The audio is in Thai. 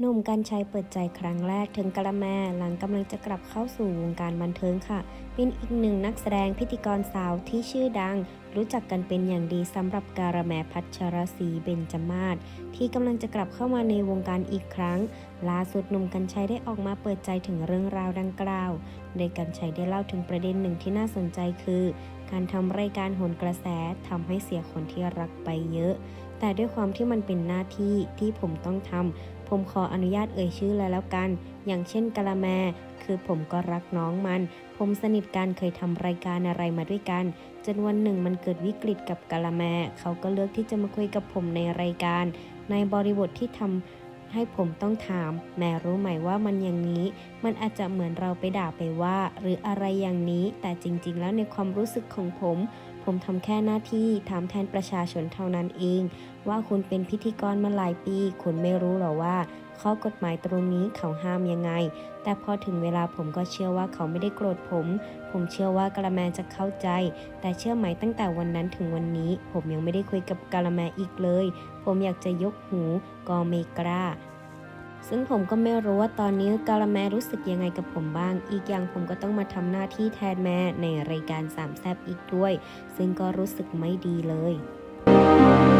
หนุ่มกัญชัยเปิดใจครั้งแรกถึงกะละแมหลังกำลังจะกลับเข้าสู่วงการบันเทิงค่ะ เป็นอีกหนึ่งนักแสดงพิธีกรสาวที่ชื่อดัง รู้จักกันเป็นอย่างดีสำหรับกาละแมพัชรศรีเบญจมาศที่กำลังจะกลับเข้ามาในวงการอีกครั้ง ล่าสุดหนุ่มกัญชัยได้ออกมาเปิดใจถึงเรื่องราวดังกล่าว โดยกัญชัยได้เล่าถึงประเด็นหนึ่งที่น่าสนใจคือ การทำรายการโหนกระแสทำให้เสียคนที่รักไปเยอะ แต่ด้วยความที่มันเป็นหน้าที่ที่ผมต้องทำ ผมขออนุญาตเอ่ยชื่อเลยแล้วกัน อย่างเช่นกะละแม คือผมก็รักน้องมัน ผมสนิทกันเคยทำรายการอะไรมาด้วยกัน จนวันหนึ่งมันเกิดวิกฤตกับกะละแม เขาก็เลือกที่จะมาคุยกับผมในรายการ ในบริบทที่ทำ ให้ผมต้องถาม แม่รู้ไหมว่ามันอย่างนี้ มันอาจจะเหมือนเราไปด่าไปว่า หรืออะไรอย่างนี้ แต่จริง ๆ แล้วในความรู้สึกของผม ผมทำแค่หน้าที่ถามแทนประชาชนเท่านั้นเอง ว่าคุณเป็นพิธีกรมาหลายปี คุณไม่รู้หรอว่า ข้อกฎหมายตรงนี้เขาห้ามยังไง แต่พอถึงเวลาผมก็เชื่อว่าเขาไม่ได้โกรธผม ผมเชื่อว่ากะละแมจะเข้าใจ แต่เชื่อไหมตั้งแต่วันนั้นถึงวันนี้ ผมยังไม่ได้คุยกับกะละแมอีกเลย ผมอยากจะยกหูก็ไม่กล้าซึ่งผมก็ไม่รู้ว่าตอนนี้กาละแมรู้สึกยังไงกับผมบ้าง อีกอย่างผมก็ต้องมาทำหน้าที่แทนแม่ในรายการสามแซบอีกด้วย ซึ่งก็รู้สึกไม่ดีเลย